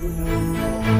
เ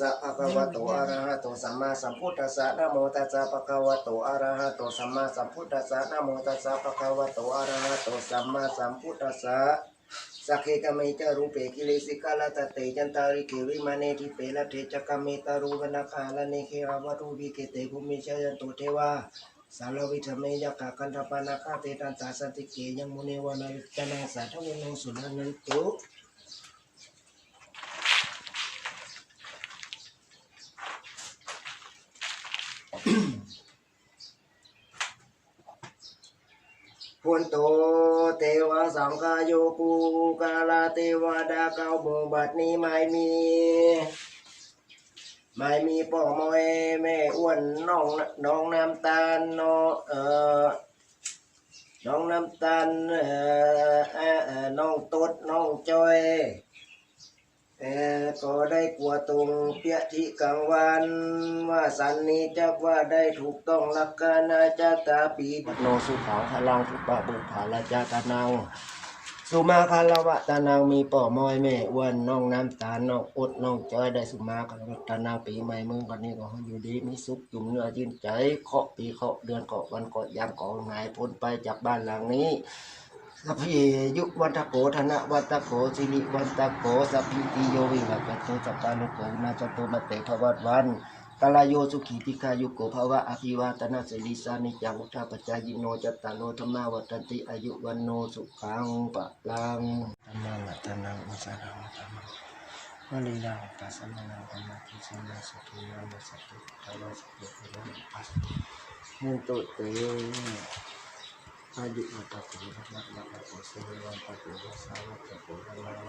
สสะภะคะวะโตอะระหะโตสัมมาสัมพุทธัสสะนะโมตัสสะภะคะวะโตอะระหะโตสัมมาสัมพุทธัสสะนะโมตัสสะภะคะวะโตอะระหะโตสัมมาสัมพุทธัสสะสักเคกะเมจารูเปกิเลสิกาลตเตจันตาริเกวิมาเนทิเปละเทจักะเมตารูวนาคาลเนเคอาวะรูวิเกเตภุมิชยันตุเทวาสารวิธเมยกะกันทปานาคาเตตันตาสติเกยังมุเนวานาจนาสาทวินุสุนันตุ พุนโตเทวสังกายโยปูกาลาเทวดาเก้าโมบัดนี้ไม่มี ไม่มีป่อมอยแม่อ้วนน้องน้องน้ำตาลน้องเอ่อน้องน้ำตาลเอ่อเอ่อเอ่อน้องตดน้องจอย เอ่อก็ได้กลัวตรงเปียที่กลางวัน ว่าสันนี้จักว่าได้ถูกต้องลักการอาจตาปีปัตโนสุขาพลังทุปะบุภาลาจาตานาสุมาคารวะตานังมีป่อมอยแม่อ้วนน้องน้ำตาลน้องอดน้องจอยได้สุมาคารวะตานางปีใหม่เมืองวันนี้ก็อยู่ดีมีสุขจุ่มเนื้อยื่นใจเคาะปีเคาะเดือนเคาะวันเคาะยามเคาะหายพ้นไปจากบ้านหลังนี้ สัพเพยุวัตโกธนะวัตโกสิริวัตโกสัพพิติโยวิวัตโตสัพพานุโกนาจโตมะเตภวัตวันกาลโยสุขีติกายุโกภวะอภิวาตนาสิริสานิจังุทธาปจายโนจัตตาโนธรรมาวัฏันติอายุวันโนสุขังปะลังธรรมังอัตนังอุสารังธรรมังวลีลาตัสสะมะนังธรรมะทิสัมมาสัตถุนามัสสตุทาวาสตุเตโรปัสมุนตุเต อายุวัตถุรัตนะวัตถุสิริวัตถุวัสาวัตถุรัตน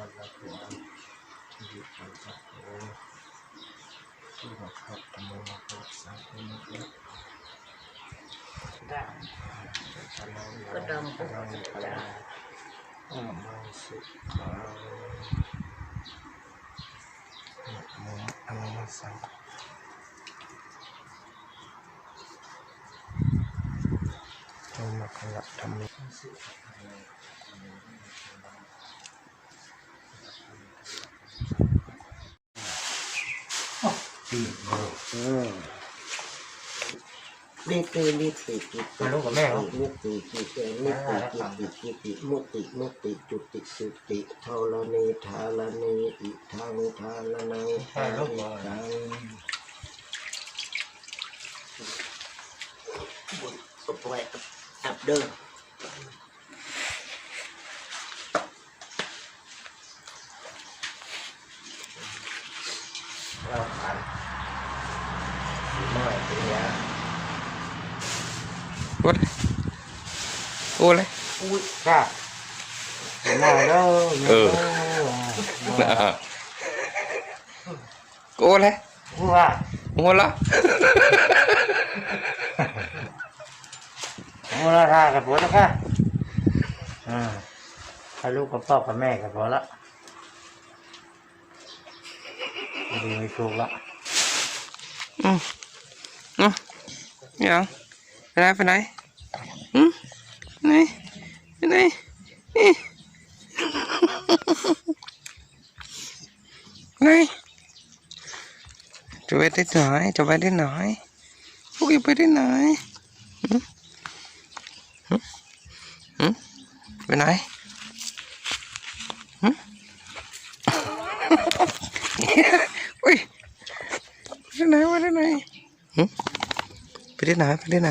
อามังสุขังนะโมอะระหะสังฆธรรมะขละธรรมินิตินิติกิติมาลูกกับแม่เหรอนิติกิตินิติกิติกิติมุติมุติจุติสุติทาลนีทาลนีอิทังทาลนังทาอิทังบุตรสปวยอับเดินเราขันสีน้อยเป็นยาโอ้ยโอ้เลยอุ้ย ค่ะสีน้อยแล้วเออนะโอ้เลย ว่า โอ้ละโอ้ราคากับผัวแล้วค่ะอ่าถ้าลูกกับพ่อกับแม่กับพอละดีไม่ถูกละอืมอืมยังไปไหนไปไหนอืมไหนไปไหนนี่ไปไหนจะไปที่ไหนจะไปที่ไหนพวกยู่ไปที่ไหนหืมหืมหืม ไปไหนฮึอุ้ยไปไหนไปไหนหึไปที่ไหนไปที่ไหน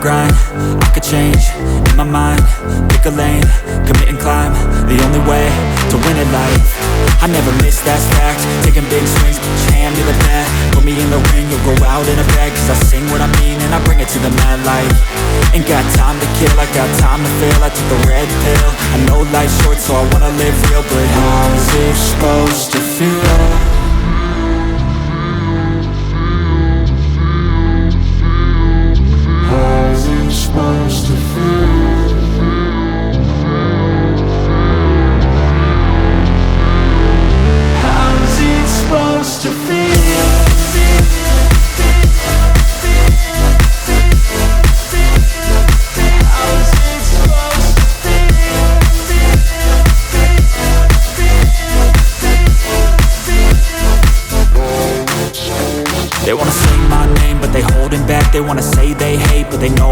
grind, I could change, in my mind, pick a lane, commit and climb, the only way to win it life, I never miss, that fact, taking big swings, your hand to the bat, put me in the ring, you'll go out in a bag, cause I sing what I mean and I bring it to the mad light, ain't got time to kill, I got time to feel, I took the red pill, I know life's short so I wanna live real, but how's it supposed to feel?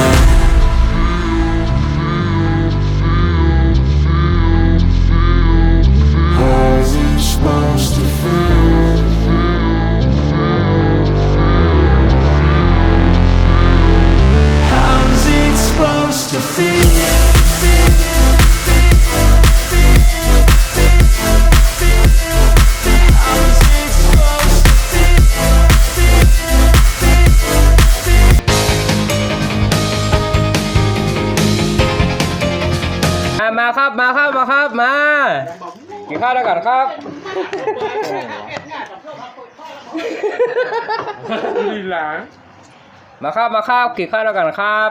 love มาครับมาครับกินข้าวด้วยกันครับ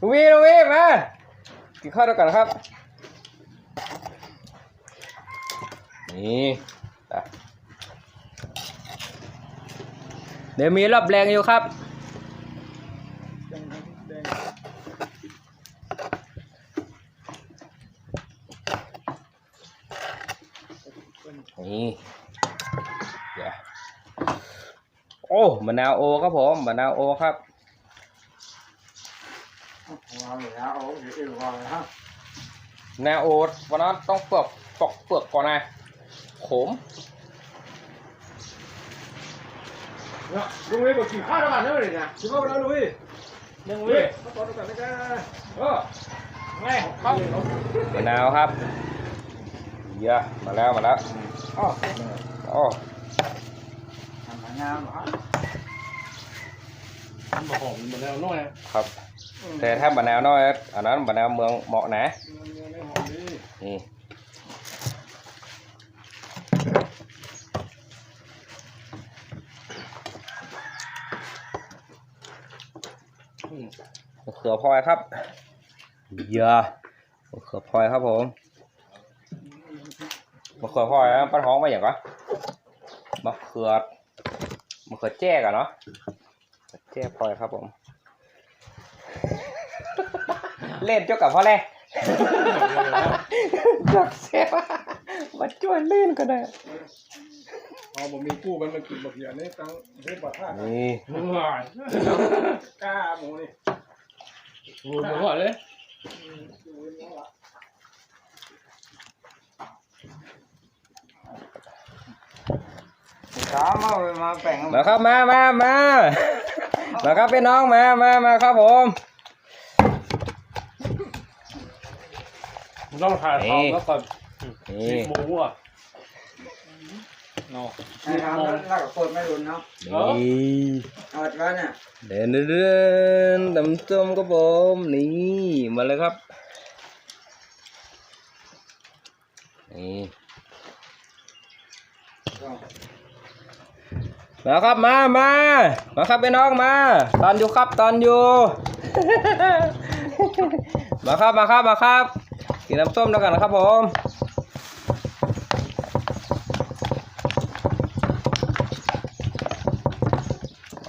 ลุงวีลุงวีมากินข้าวด้วยกันครับ นี่เดี๋ยวมีรอบแรงอยู่ครับ นี่เดี๋ยวโอ้ มะนาวโอครับผมมะนาวโอครับวางแล้วโอ้ยวางแล้วมะนาวโอวันนั้นต้องเปลือกปอกเปลือกก่อนนะขมลุงวิบอกกินข้าวแล้วกันเนอะเลยนะกินข้าวแล้วลุงวิลุงวิมาตอนกันนะจ๊ะเออไงครับมะนาวครับเยอะมาแล้วมาแล้วอ๋อโอ้ทำงานเหรอ ทำบอกผมมาแล้วน้อยครับ แต่ถ้ามะนาวน้อยอันนั้นมะนาวเมืองเหมาะนะนี่มะเขือพลอยครับเยอะมะเขือพลอยครับผมมะเขือพลอยนะป้าท้องมาอย่างวะมะเขือมะเขือแจ้กันเนาะมะ เขือแจ้พลอยครับผม เล่นเจ้ากับพ่อแรกจักเสียมาช่วยเล่นก็ได้เอาผมมีกู้มันมากินบักเหียนี่ตั้งเฮ็ดบัตรท่านี่หนึ่งหลายกล้าหมูนี่ดูผมก่อนเลยสามเอาไปมาแป่งมาครับมามามา มาครับพี่น้องมามามาครับผมต้องถ่ายทำแล้วก่อนนี่ หมูอะเนาะให้ทำแล้วแล้วก็คนไม่รุนเนาะนี่เอาไว้เนี่ยเดินเดินเดินตำส้มครับผมนี่มาเลยครับนี่ มาครับมามามาครับพี่น้องมา ตอนอยู่ครับตอนอยู่ มาครับมาครับมาครับกินน้ำส้มแล้วกันนะครับผม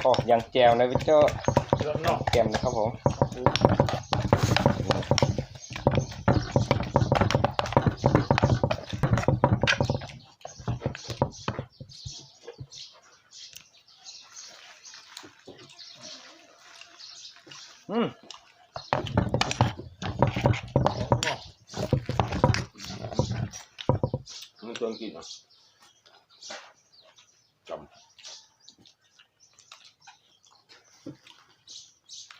โอ้ยังแจวเลยพี่โจ้แล้วเนาะแกมนะครับผมอืม มันชวนกินอะจำ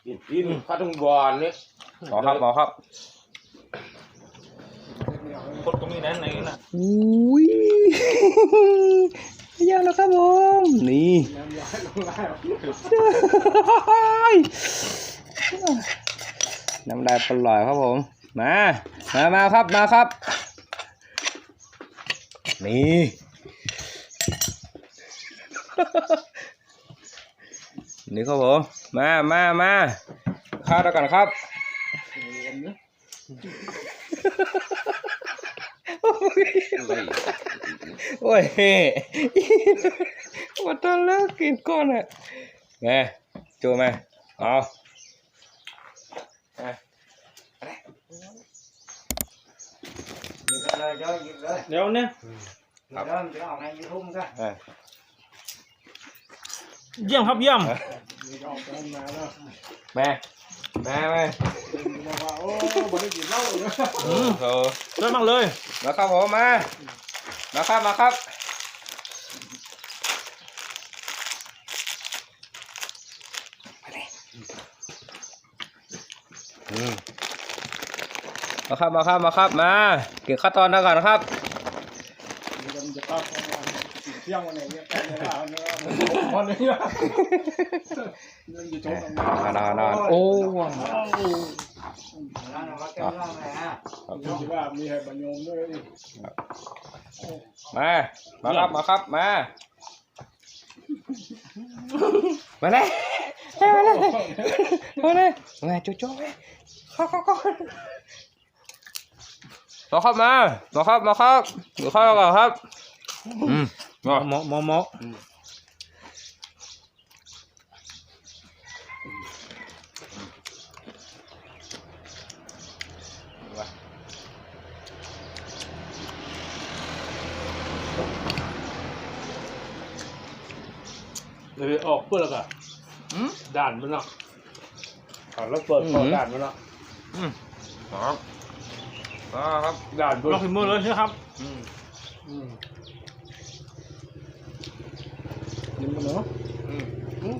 กินกินข้าวต้มบอลนี่หมอครับหมอครับคนตรงนี้นะไหนน่ะอุ้ยยากแล้วครับผมนี่น้ำลายปลอยครับผม มา มามาครับมาครับ นี่ นี่ครับผมมามามาข้าวแล้วกันครับโอ้ยมาตอนแรกกินก้อนอะไงจูมาเอาอะหยิบเลยเดี๋ยวหยิบเลยเดี๋ยวเนี่ยหยิบเริ่มจะออกในยูทูบกันอะ เยี่ยมครับเยี่ยมออกกันมาแล้วแม่แม่แม่มาว่าโอ้บ่ได้กินเหล้าเลยอืมโอ้ช่วยมากเลยมาครับผมมามาครับมาครับอืมมาครับมาครับมาครับมาเก็บข้าวตอนแล้วกันครับมันจะตั้ง เที่ยงวันไหนเนี่ยแต่เวลาเนี่ยวันนี้อะมันอยู่ตรงนั้นนอนนอนนอนโอ้แล้วเราก็แก้วล้าเลยฮะมีที่ว่ามีให้บรรยงด้วยดิมามาครับมาครับมามาเลยมาเลยมาเลยมาเลยโจ๊ะโจ๊ะมาเข้าเข้าเข้ามาครับมามาครับมาครับเดี๋ยวเข้าก่อนครับอืม มาหมอหมอหมอเดี๋ยวออกเพื่อแล้วก็อืมด่านมันเนาะอ่าแล้วเปิดอืมเปิดด่านมันเนาะอืมมาครับมาครับด่านล็อกมือเลยใช่ไหมครับ อืมอืม นี่มันเนาะอืมอืม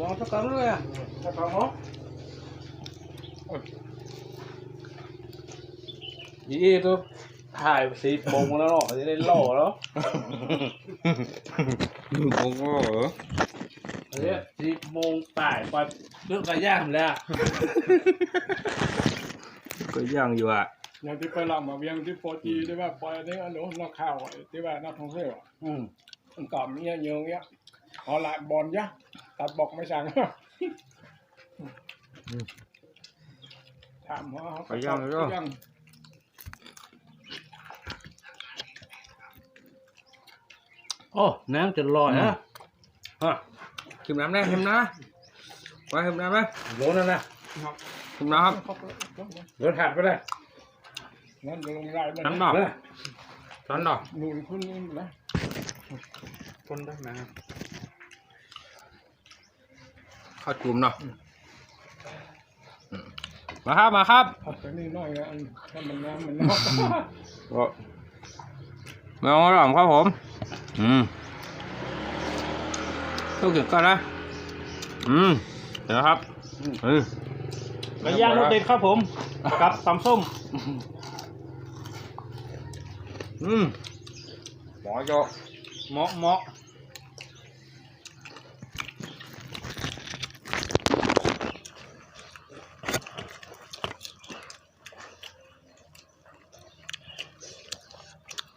ลองสักครั้งเลยอะสักครั้งเนาะยี่ตัวถ่ายสีโป่งแล้วเนาะจะได้ล่อแล้วโอ้โหอันเนี้ยสีโมงต่ายไปเรื่องการย่างแล้วก็ย่างอยู่อะอย่างที่ไปลำมาเวียงที่โปรจีที่ว่าปล่อยนี่อันนู้นนักข่าวไอ้ที่ว่านักท่องเที่ยวอะอืมมันกล่อมเงี้ยเยอะเงี้ย ขอลานบอลยะตัดบอกไม่สั่งถามว่าเขาไปย่างเลยเหรอย่างโอ้น้ำจะลอยนะฮะชิมน้ำได้ชิมนะไปชิมน้ำไหมโลนั่นนะชิมน้ำครับเดินหัดไปเลยนั่นลงไล่มันน้ำดอกนะช้อนดอกหนุนขึ้นนี่นะคนได้นะ ข้าวจุ่มเนาะอืมมาครับมาครับผัดไปนี่หน่อยนะอันถ้ามันน้ำมันนอกไม่เอาหรอกครับผม อืมต้องเก็บก่อนนะอืมเดี๋ยวนะครับเออไก่ย่างรสเด็ดครับผม กับตำส้ม อืมหมอโยเหมาะเหมาะ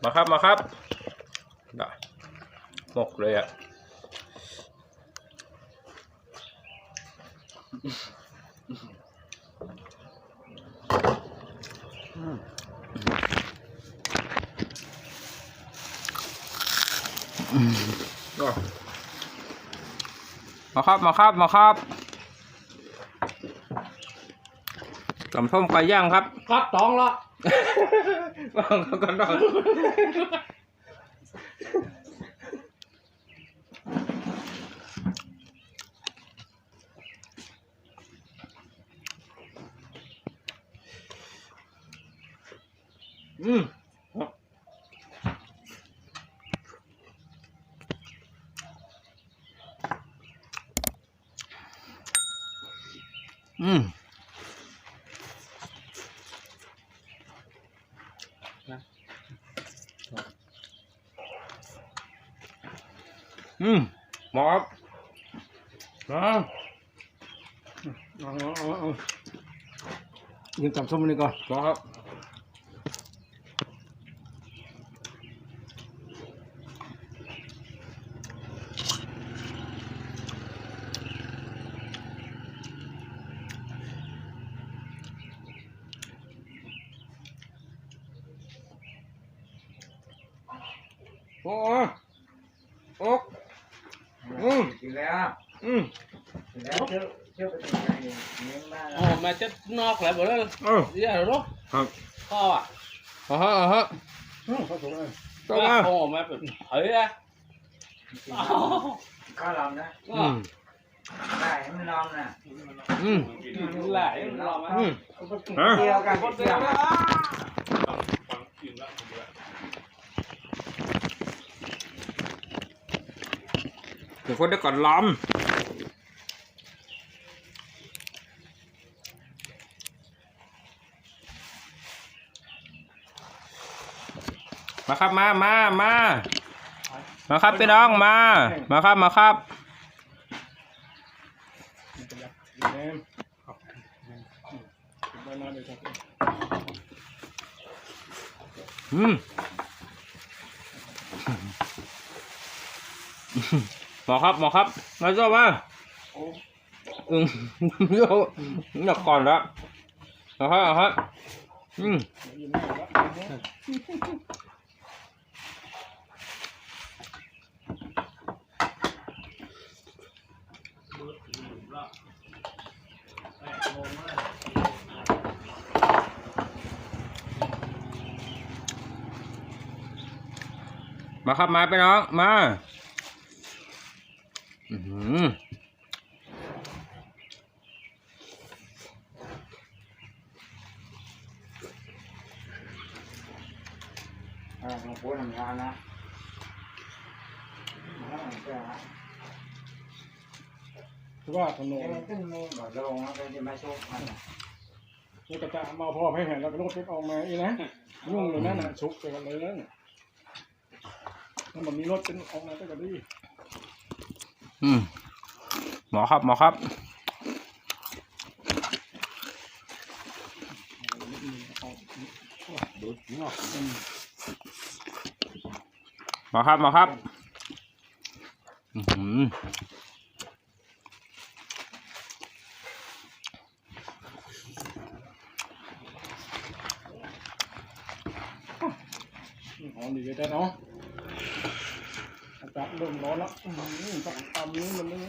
มาครับมาครับได้หมกเลยอะมาครับมาครับมาครับตำส้มไก่ย่างครับกัดตองละ วางเขาก่อนก่อนอืมอืมอืมหมอครับมา เอาเอาเอาเอา ยิงตำส้มนี่ก่อนหมอครับโอ้โอ้อืมกินแล้วอืมกินแล้ว เชื่อเชื่อไปตรงไหนเนี่ยเลี้ยงบ้านโอ้แม่จะนอกแล้วบ่ได้เออเดี๋ยวเนาะครับพ่ออะเอาฮะเอาฮะเขาถูกเลยต้องมาโอ้แม่เป็นเฮ้ยอะข้าวลำนะอืมได้ให้มันลำนะอืมหลายรอบมาอืมฮะเดียวกันเดียวกันเดี๋ยวคนได้ก่อนล้อ มาครับมามามามาครับพี่น้องมา มาครับมาครับแนมบ้านนั้นเลยครับอืมหมอครับหมอครับมาเจ้ามาอืมเดี๋ยวหนักก่อนละเอาครับเอาครับอืม ยินดีแล้ว มาครับมาไปน้องมาอือหืออ่าหลวงปู่ทำงานนะอ่าเจ้าคือว่าถนนเอ็งขึ้นมือบ่ลงแล้วก็จะมาชกมันนี่ก็จะมาพ่อให้เห็นแล้วก็รถติดออกมาอีนะยุ่งเลยนั่นน่ะชุกไปกันเลยนั่นน่ะถ้า มันมีรถเป็นออกมาก็จะดีอืมหมอครับหมอครับหมอครับหมอครับ อือหือมดีเลยแต่เนาะอากาศเริ่มร้อนแล้วอืมต้องตำนี้มันนี่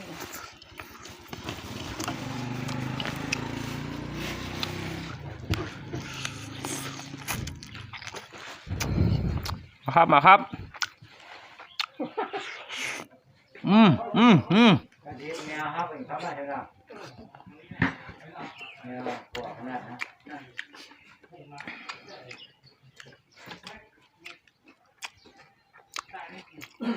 มา ครับมาครับ อืมอืมอืมอืม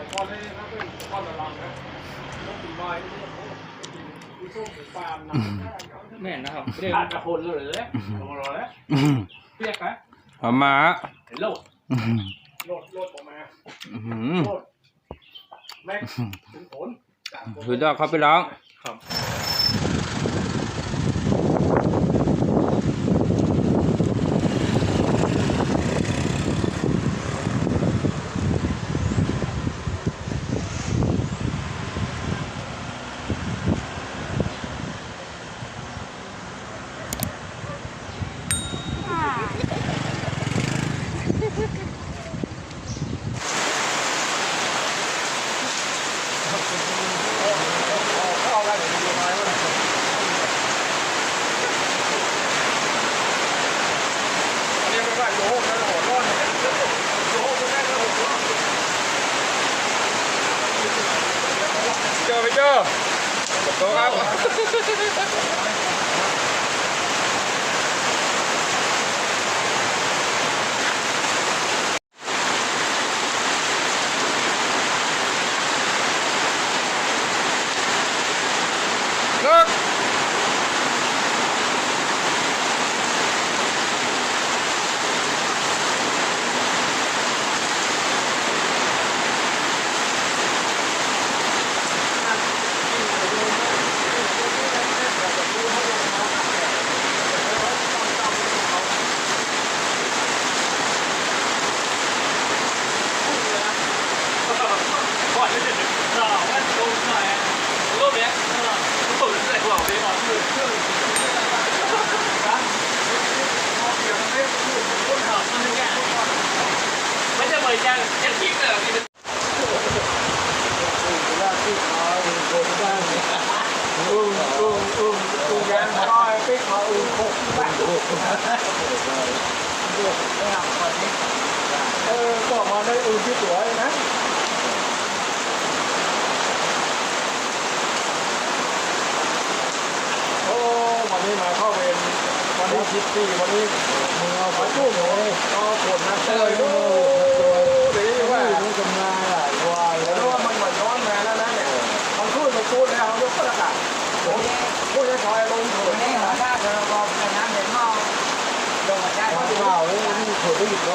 าทอดให้นะเป็นทอดละลังนะต้องกินไม้นี่โอ้โห กินส้มกินปาล์มนะแม่นะครับเรียกกระคนเลยเลยลงรอแล้วอืมเรียกไหมเอามาเห็นโลดอืมโลดโลดออกมาอื้อหือโลดแม็กถึงผลจากผลสุดยอดครับพี่น้องเจอไปเจอโตครับเลิก เออก็มาได้อื่นที่สวยนะโอ้วันนี้มาเข้าเวรวันนี้คิดตีวันนี้มือเอามาจุ่มเลยก็ ผู้ชำนาญหลายวัยแล้วมันเหมือนร้อนมาแล้วนะเนี่ยมันพูดมันพูดแล้วมันกกระดาษผมพูดจะถอยลงถุนนี่หัวหน้าระรอการน้ำเห็นเมาลงมาได้เพราเมาที่ถุนไม่หยุดเล